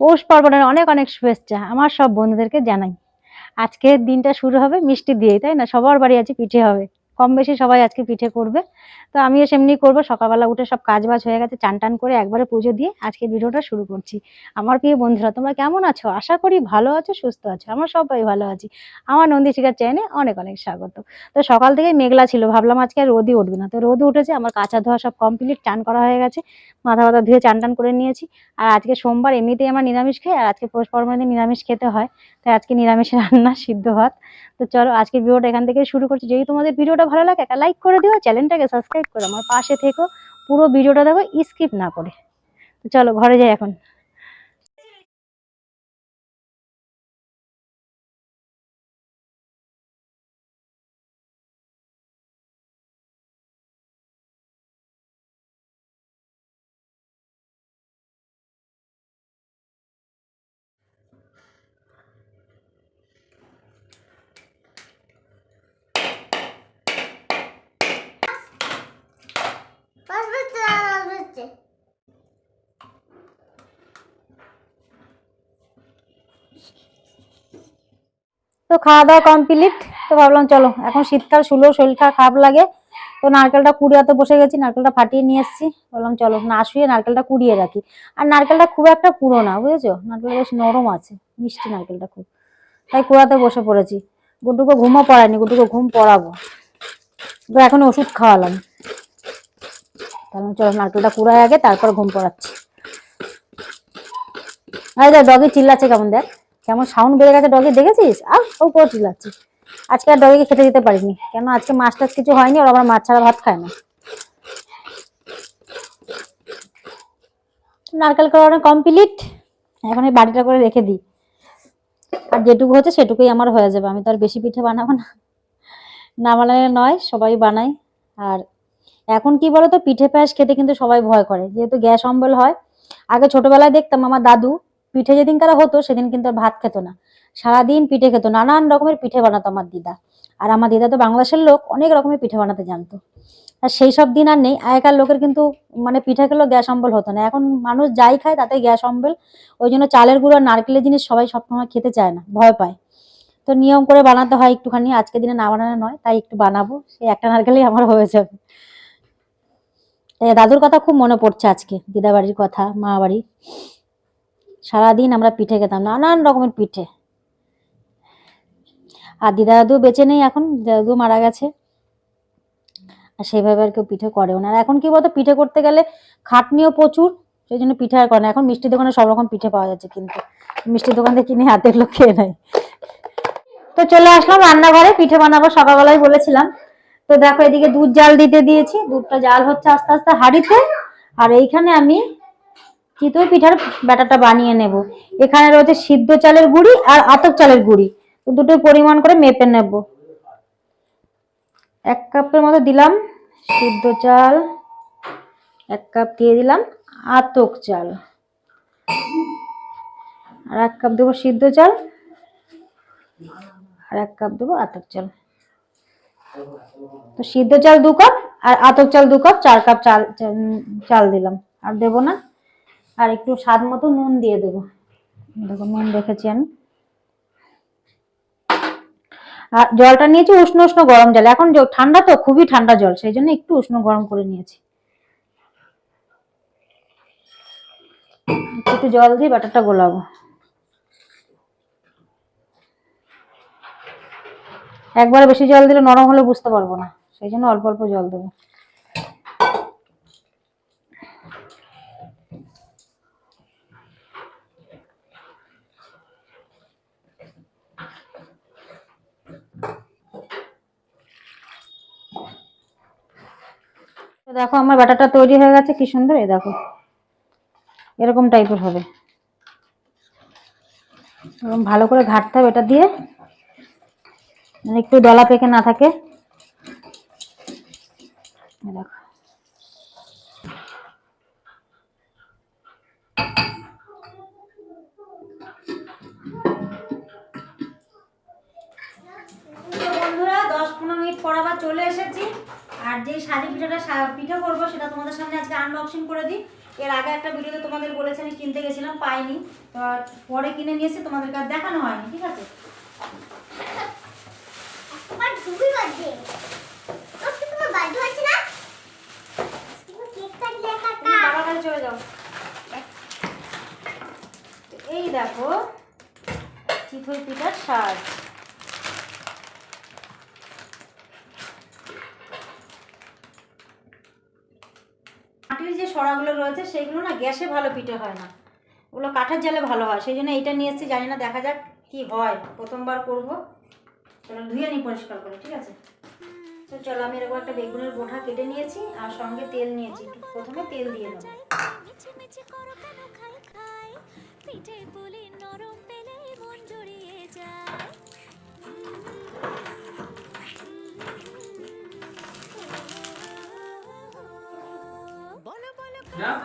পৌষ পার্বণের অনেক অনেক শুভেচ্ছা আমার সব বন্ধুদেরকে জানাই। আজকের দিনটা শুরু হবে মিষ্টি দিয়েই, তাই না? সবার বাড়ি আছে পিঠে হবে। কম বেশি সবাই আজকে পিঠে করবে। তো আমিও সেমনি করব। সকালবেলা উঠে সব কাজ বাজ হয়ে গেছে, চান টান করে একবারে পুজো দিয়ে আজকে ভিডিওটা শুরু করছি। আমার প্রিয় বন্ধুরা, তোমরা কেমন আছো? আশা করি ভালো আছো, সুস্থ আছো। আমরা সবাই ভালো আছি। আমার নন্দী শিকার চ্যানেলে অনেক অনেক স্বাগত। তো সকাল থেকেই মেঘলা ছিল, ভাবলাম আজকে আর রোদই উঠবে না। তো রোদ উঠেছে, আমার কাঁচা ধোয়া সব কমপ্লিট চান করা হয়ে গেছে। মাথা মাথা ধুয়ে চান টান করে নিয়েছি। আর আজকে সোমবার এমনিতেই আমার নিরামিষ খাই, আর আজকে পৌষ নিরামিষ খেতে হয়। তাই আজকে নিরামিষ রান্না, সিদ্ধ ভাত। তো চলো আজকে ভিডিওটা এখান থেকে শুরু করছি। যদি তোমাদের ভিডিওটা ভালো লাগে, একটা লাইক করে দিও চ্যানেলটাকে সাবস্ক্রাইব করো। আমার পাশে থেকো, পুরো ভিডিওটা দেখো স্কিপ না করে। চলো, ঘরে যাই এখন পাঁচ বছর আর হচ্ছে তো খাওয়া দাওয়া কমপ্লিট তো ভাবলাম চলো, এখন শীতকাল শুলেও শরীরটা খারাপ লাগে, তো নারকেলটা কুড়িয়াতে বসে গেছি, নারকেলটা ফাটিয়ে নিয়ে এসেছি, বললাম চলো, না শুয়ে নারকেলটা কুড়িয়ে রাখি। আর নারকেলটা খুব একটা পুরো না, বুঝেছ? নারকেলটা বেশ নরম আছে, মিষ্টি নারকেলটা খুব। তাই কুড়াতে বসে পড়েছি। গুড্ডুকে ঘুমও পড়ায়নি, গুড্ডুকে ঘুম পড়াবো। তো এখন ওষুধ খাওয়ালাম। তাহলে চলো, নারকেলটা কুড়ায় আগে, তারপর ঘুম পড়াচ্ছি। আরে দেখ ডগি চিল্লাচ্ছে কেমন দেখ? কেমন সাউন্ড বেড়ে গেছে ডগি, দেখেছিস? আর ও করে চিল্লাচ্ছে আজকে আর ডগিকে খেতে দিতে পারিনি। কেন? আজকে মাছ টাছ কিছু হয়নি ওর আবার মাছ ছাড়া ভাত খায় না। নারকেল করানো কমপ্লিট এখন এই বাড়িটা করে রেখে দিই। আর যেটুকু হচ্ছে সেটুকুই আমার হয়ে যাবে। আমি তো আর বেশি পিঠে বানাবো না। না বানালে নয়, সবাই বানাই আর এখন কি বলতো, পিঠে পায়েস খেতে কিন্তু সবাই ভয় করে। যেহেতু গ্যাস অম্বল হয়। আগে ছোটবেলায় দেখতাম আমার দাদু পিঠে যেদিন কারা হতো, সেদিন কিন্তু ভাত খেত না। সারাদিন পিঠে খেত, নানান রকমের পিঠে বানাতো আমার দিদা। আর আমার দিদা তো বাংলাদেশের লোক, অনেক রকমের পিঠে বানাতে জানতো। আর সেই সব দিন আর নেই। আগেকার লোকের কিন্তু মানে পিঠে খেলেও গ্যাস অম্বল হতো না। এখন মানুষ যাই খায়, তাতে গ্যাস অম্বল। ওই জন্য চালের গুঁড়ো নারকেলের জিনিস সবাই সবসময় খেতে চায় না, ভয় পায়। তো নিয়ম করে বানাতে হয় একটুখানি। আজকে দিনে না বানানো নয়, তাই একটু বানাবো। সেই একটা নারকেলেই আমার হয়ে যাবে। তাই দাদুর কথা খুব মনে পড়ছে আজকে দিদা বাড়ির কথা, মা বাড়ি সারাদিন আমরা পিঠে খেতাম, নানান রকমের পিঠে। আর দিদা দাদু বেঁচে নেই এখন দিদা মারা গেছে। আর সেইভাবে আর কেউ পিঠে করেও না। আর এখন কি বলতো, পিঠে করতে গেলে খাটনিও প্রচুর, সেই জন্য পিঠে আর করে না। এখন মিষ্টির দোকানে সব রকম পিঠে পাওয়া যাচ্ছে কিন্তু। মিষ্টির দোকান থেকে কিনে হাতের লোক খেয়ে নেয়। তো চলে আসলাম রান্নাঘরে, পিঠে বানাবো সকালবেলায় বলেছিলাম। তো দেখো এদিকে দুধ জাল দিতে দিয়েছি, দুধটা জাল হচ্ছে আস্তে আস্তে হাঁড়িতে। আর এইখানে আমি চিতই পিঠার ব্যাটারটা বানিয়ে নেব। এখানে রয়েছে সিদ্ধ চালের গুঁড়ি আর আতপ চালের গুঁড়ি। তো দুটোর পরিমাণ করে মেপে নেব। এক কাপের মতো দিলাম সিদ্ধ চাল, এক কাপ দিয়ে দিলাম আতক চাল। আর এক কাপ দেবো সিদ্ধ চাল, আর এক কাপ দেবো আতক চাল। তো সিদ্ধ চাল দু কাপ আর আতক চাল দু কাপ, চার কাপ চাল- চাল দিলাম। আর দেবো না আর একটু স্বাদ মতো নুন দিয়ে দেবো। দেখো, নুন রেখেছি আমি। আর জলটা নিয়েছি উষ্ণ উষ্ণ গরম জল। এখন ঠান্ডা তো, খুবই ঠান্ডা জল, সেই জন্য একটু উষ্ণ গরম করে নিয়েছি। একটু জল দিয়ে ব্যাটারটা গোলাবো। একবারে বেশি জল দিলে নরম হলে বুঝতে পারব না, সেই জন্য অল্প অল্প জল দেবো। দেখো আমার ব্যাটারটা তৈরি হয়ে গেছে, কি সুন্দর, এই দেখো। এরকম টাইপের হবে। এরকম ভালো করে ঘাটতে হবে এটা দিয়ে। মানে একটু দলা পেকে না থাকে। দেখো। চলে এসেছি। আর যে সাজি পিঠাটা পিঠা করব সেটা তোমাদের সামনে আজকে আনবক্সিং করে দিই। এর আগে একটা ভিডিওতে তোমাদের বলেছি আমি কিনতে গেছিলাম পাইনি। তো পরে কিনে নিয়েছি তোমাদেরকে আর দেখানো হয়নি ঠিক আছে? চলে যাও। এই দেখো চিতই পিঠার সাজ সরাগুলো রয়েছে সেইগুলো না গ্যাসে ভালো পিঠে হয় না। ওগুলো কাঠের জালে ভালো হয়, সেই জন্য এইটা নিয়ে এসেছি, জানি না, দেখা যাক কি হয়। প্রথমবার করব। চলো ধুয়ে নিই, পরিষ্কার করে, ঠিক আছে? তো চলো, আমি এরকম একটা বেগুনের বোঠা কেটে নিয়েছি, আর সঙ্গে তেল নিয়েছি। প্রথমে তেল দিয়ে খাই পিঠে পুলি নরম পেলে মন জড়িয়ে যায়। লাজ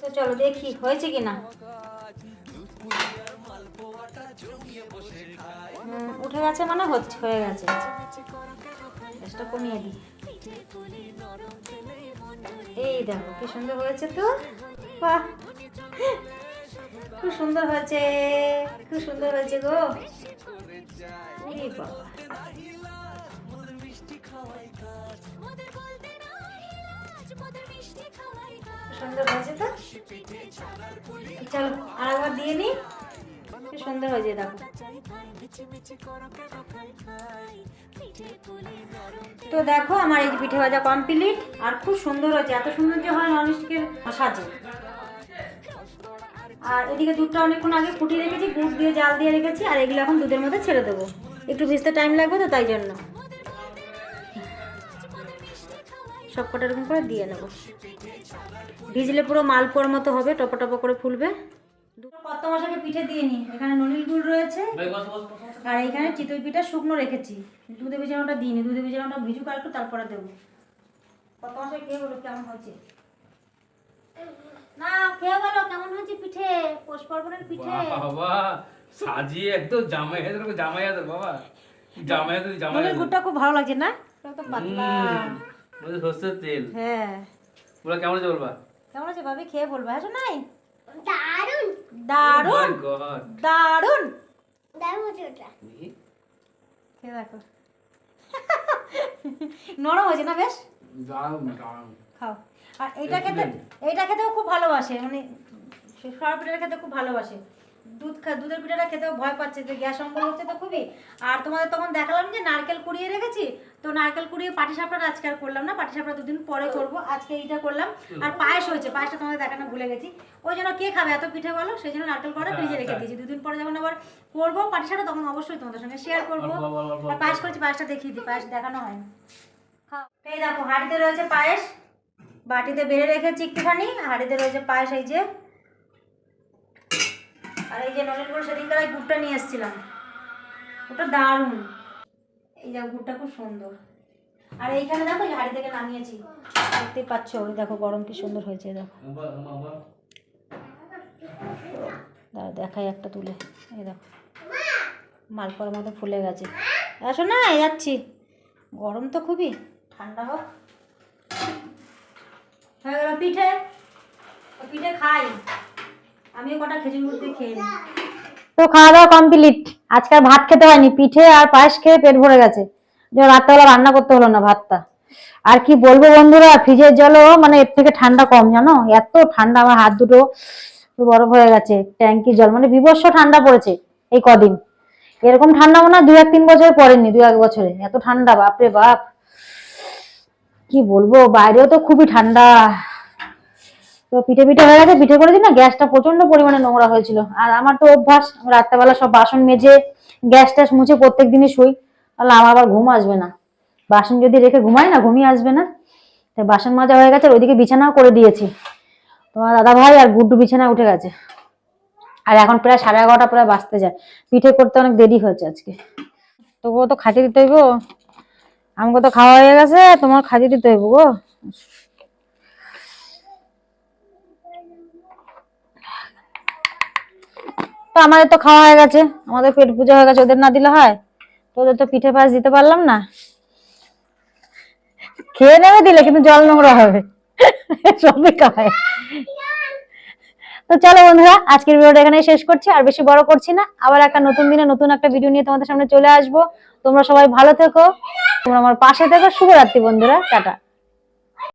তো চলো দেখি হয়েছে কি না উঠে গেছে মানে হয়ে গেছে। গ্যাসটা কমিয়ে দিই। এই দেখো, কি সুন্দর হয়েছে তো? বাহ! খুব সুন্দর হয়েছে, খুব সুন্দর হয়েছে গো। বলতে নাই লাজ মোদের মিষ্টি খাওয়াই খাই খুব সুন্দর হয়েছে তো তো দেখো, আমার এই পিঠে ভাজা কমপ্লিট আর খুব সুন্দর হয়েছে, এত সুন্দর যে হয় ননস্টিকের সাজে। আর এদিকে দুধটা অনেকক্ষণ আগে ফুটিয়ে রেখেছি, গুড় দিয়ে জাল দিয়ে রেখেছি, আর এগুলো এখন দুধের মধ্যে ছেড়ে দেবো। একটু ভিজতে টাইম লাগবে তো, তাই জন্য। সব কটা এরকম করে দিয়ে নেব। ভিজলে পুরো মালপোয়ার মতো হবে, টপা টপা করে ফুলবে। মশাকে পিঠে দিয়ে নি এখানে ননিল গুড় রয়েছে। আর এইখানে চিতই পিঠা শুকনো রেখেছি। দুধে ভিজানোটা দিইনি দুধে ভিজানোটা ভিজুক আর একটু তারপরে দেবো। কত মাসে খেয়ে বলো কেমন হয়েছে? না খেয়ে বলো কেমন হয়েছে পিঠে? পৌষ পার্বণের পিঠে? বাবা সাজিয়ে একদম জামাই হাজার জামাই হাজার বাবা। জামাই হাজার জামাই ননিল হাজার গুড়টা খুব ভালো লাগছে না? তো পাতলা। বলছে সর্ষের তেল। হ্যাঁ। পুরো কেমন আছে বলবা? কেমন আছে ভাবি? খেয়ে বলব। হ্যাঁ নাই? দারুণ My দারুণ। দারুণ হচ্ছে ওটা। দেখি। খেয়ে দেখো। নরম হয়েছে না বেশ? দারুণ, দারুণ। খাও। আর এইটা খেতে এইটা খেতেও খুব ভালোবাসে মানে সরপিটার খেতে খুব ভালোবাসে। দুধ খা দুধের পিঠাটা খেতেও ভয় পাচ্ছে যে গ্যাস অম্বল হচ্ছে তো খুবই। আর তোমাদের তখন দেখালাম যে নারকেল কুড়িয়ে রেখেছি তো নারকেল কুড়িয়ে পাটিসাপটা আজকে আর করলাম না পাটিসাপটা দুদিন পরে করব আজকে এইটা করলাম। আর পায়েস হয়েছে পায়েসটা তোমাদের দেখানো ভুলে গেছি। ওই জন্য কে খাবে এত পিঠে বলো সেই জন্য নারকেল করা ফ্রিজে রেখে দিয়েছি। দুদিন পরে যখন আবার করব পাটিসাপটা তখন অবশ্যই তোমাদের সঙ্গে শেয়ার করব। আর পায়েস করেছি পায়েসটা দেখিয়ে দিই পায়েস দেখানো হয় এই দেখো হাঁড়িতে রয়েছে পায়েস বাটিতে বেড়ে রেখেছি একটুখানি হাঁড়িতে রয়েছে পায়েস এই যে আর এই যে নলেন করে সেদিনকার এই গুড়টা নিয়ে এসেছিলাম। ওটা দারুণ। এই যে গুড়টা খুব সুন্দর। আর এইখানে দেখো এই হাঁড়ি থেকে নামিয়েছি। দেখতেই পাচ্ছ ওই দেখো গরম কি সুন্দর হয়েছে দেখো। দাঁড়া দেখাই একটা তুলে। এই দেখো। মালপোয়ার মতো ফুলে গেছে। আসো না যাচ্ছি। গরম তো খুবই। ঠান্ডা হোক। হয়ে গেল পিঠে। পিঠে খাই। আমিও কটা খেজুর দিয়ে খেয়ে তো খাওয়া দাওয়া কমপ্লিট আজকে আর ভাত খেতে হয়নি, পিঠে আর পায়েস খেয়ে পেট ভরে গেছে। যে রাত্রেবেলা রান্না করতে হলো না ভাতটা। আর কি বলব বন্ধুরা, ফ্রিজের জলও মানে এর থেকে ঠান্ডা কম, জানো? এত ঠান্ডা, আমার হাত দুটো বরফ হয়ে গেছে, ট্যাঙ্কির জল। মানে বিভৎস ঠান্ডা পড়েছে এই কদিন। এরকম ঠান্ডা মনে হয় দু এক তিন বছর পড়েনি, দু এক বছরে। এত ঠান্ডা, বাপরে বাপ। কি বলব, বাইরেও তো খুবই ঠান্ডা। তো পিঠে পিঠে হয়ে গেছে, পিঠে করে দিই না, গ্যাসটা প্রচণ্ড পরিমাণে নোংরা হয়েছিল। আর আমার তো অভ্যাস, রাত্রেবেলা সব বাসন মেজে, গ্যাস ট্যাস মুছে প্রত্যেক দিনই শুই। তাহলে আমার আবার ঘুম আসবে না। বাসন যদি রেখে ঘুমাই না ঘুমিয়ে আসবে না। তাই বাসন মাজা হয়ে গেছে, ওইদিকে বিছানাও করে দিয়েছি। তোমার দাদা ভাই আর গুড্ডু বিছানায় উঠে গেছে। আর এখন প্রায় সাড়ে এগারোটা, প্রায় বাঁচতে যায়। পিঠে করতে অনেক দেরি হয়েছে আজকে। তবুও তো খাটিয়ে দিতে হইব। আমাকে তো খাওয়া হয়ে গেছে, তোমার খাদি দিতে হইব গো। তো আমাদের তো খাওয়া হয়ে গেছে। আমাদের পেট পূজা হয়ে গেছে, ওদের না দিলে হয়। তো ওদের তো পিঠে পায়েস দিতে পারলাম না। খেয়ে নেবে দিলে, কিন্তু জল নোংরা হবে। সবই খায় তো চলো বন্ধুরা, আজকের ভিডিওটা এখানে শেষ করছি। আর বেশি বড় করছি না, আবার একটা নতুন দিনে নতুন একটা ভিডিও নিয়ে তোমাদের সামনে চলে আসব। তোমরা সবাই ভালো থেকো। তোমরা আমার পাশে থেকো। শুভরাত্রি বন্ধুরা, টাটা।